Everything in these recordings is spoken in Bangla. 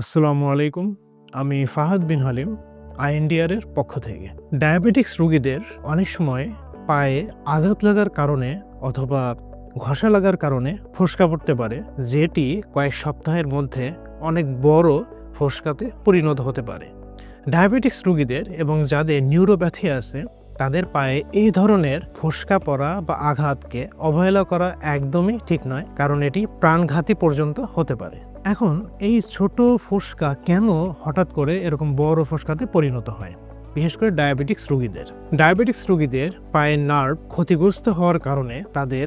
আসসালামু আলাইকুম। আমি ফাহাদ বিন হালিম আইএনডিআরের পক্ষ থেকে। ডায়াবেটিক্স রোগীদের অনেক সময় পায়ে আঘাত লাগার কারণে অথবা ঘষা লাগার কারণে ফোসকা পড়তে পারে, যেটি কয়েক সপ্তাহের মধ্যে অনেক বড় ফোসকাতে পরিণত হতে পারে। ডায়াবেটিক্স রোগীদের এবং যাদের নিউরোপ্যাথি আছে তাদের পায়ে এই ধরনের ফোসকা পড়া বা আঘাতকে অবহেলা করা একদমই ঠিক নয়, কারণ এটি প্রাণঘাতী পর্যন্ত হতে পারে। এখন এই ছোট ফুসকা কেন হঠাৎ করে এরকম বড় ফুসকাতে পরিণত হয়? বিশেষ করে ডায়াবেটিক্স রোগীদের। ডায়াবেটিক্স রোগীদের পায়ের নার্ভ ক্ষতিগ্রস্ত হওয়ার কারণে তাদের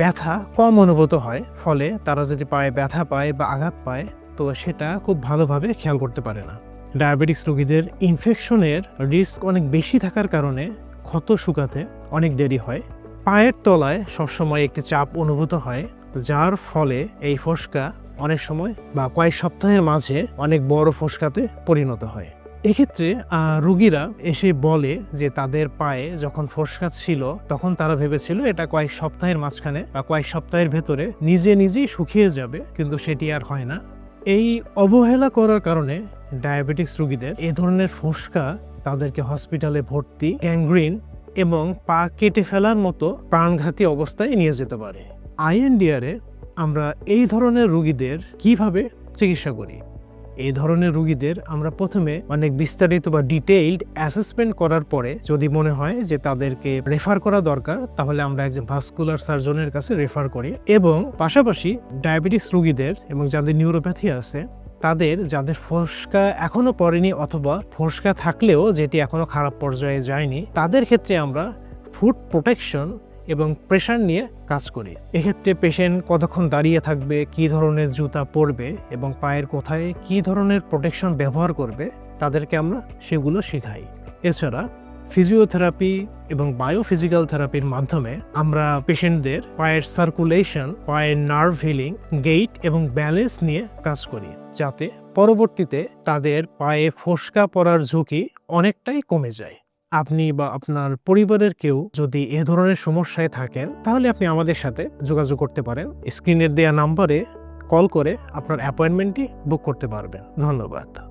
ব্যথা কম অনুভূত হয়, ফলে তারা যদি পায়ে ব্যথা পায় বা আঘাত পায়, তো সেটা খুব ভালোভাবে খেয়াল করতে পারে না। ডায়াবেটিক্স রোগীদের ইনফেকশনের রিস্ক অনেক বেশি থাকার কারণে ক্ষত শুকাতে অনেক দেরি হয়। পায়ের তলায় সবসময় একটি চাপ অনুভূত হয়, যার ফলে এই ফোসকা অনেক সময় বা কয়েক সপ্তাহের মাঝে অনেক বড় ফোসকাতে পরিণত হয়। এক্ষেত্রে রোগীরা এসে বলে যে তাদের পায়ে যখন ফোসকা ছিল, তখন তারা ভেবেছিল এটা কয়েক সপ্তাহের মাঝখানে বা কয়েক সপ্তাহের ভেতরে নিজে নিজেই শুকিয়ে যাবে, কিন্তু সেটি আর হয় না। এই অবহেলা করার কারণে ডায়াবেটিস রুগীদের এ ধরনের ফুসকা তাদেরকে হসপিটালে ভর্তি গ্যাংগ্রিন এবং পা কেটে ফেলার মতো প্রাণঘাতী অবস্থায় নিয়ে যেতে পারে। আইএনডিআরে আমরা এই ধরনের রুগীদের কীভাবে চিকিৎসা করি? এই ধরনের রুগীদের আমরা প্রথমে অনেক বিস্তারিত বা ডিটেইলড অ্যাসেসমেন্ট করার পরে যদি মনে হয় যে তাদেরকে রেফার করা দরকার, তাহলে আমরা একজন ভাস্কুলার সার্জনের কাছে রেফার করি। এবং পাশাপাশি ডায়াবেটিস রুগীদের এবং যাদের নিউরোপ্যাথি আছে, তাদের যাদের ফোসকা এখনও পড়েনি অথবা ফোসকা থাকলেও যেটি এখনও খারাপ পর্যায়ে যায়নি, তাদের ক্ষেত্রে আমরা ফুড প্রোটেকশন এবং প্রেশার নিয়ে কাজ করি। এক্ষেত্রে পেশেন্ট কতক্ষণ দাঁড়িয়ে থাকবে, কী ধরনের জুতা পরবে এবং পায়ের কোথায় কী ধরনের প্রোটেকশন ব্যবহার করবে, তাদেরকে আমরা সেগুলো শেখাই। এছাড়া ফিজিওথেরাপি এবং বায়োফিজিক্যাল থেরাপির মাধ্যমে আমরা পেশেন্টদের পায়ের সার্কুলেশন পায়ের নার্ভ হিলিং গেইট এবং ব্যালেন্স নিয়ে কাজ করি, যাতে পরবর্তীতে তাদের পায়ে ফোসকা পড়ার ঝুঁকি অনেকটাই কমে যায়। আপনি বা আপনার পরিবারের কেউ যদি এ ধরনের সমস্যায় থাকেন, তাহলে আপনি আমাদের সাথে যোগাযোগ করতে পারেন। স্ক্রিনের দেয়া নাম্বারে কল করে আপনার অ্যাপয়েন্টমেন্টটি বুক করতে পারবেন। ধন্যবাদ।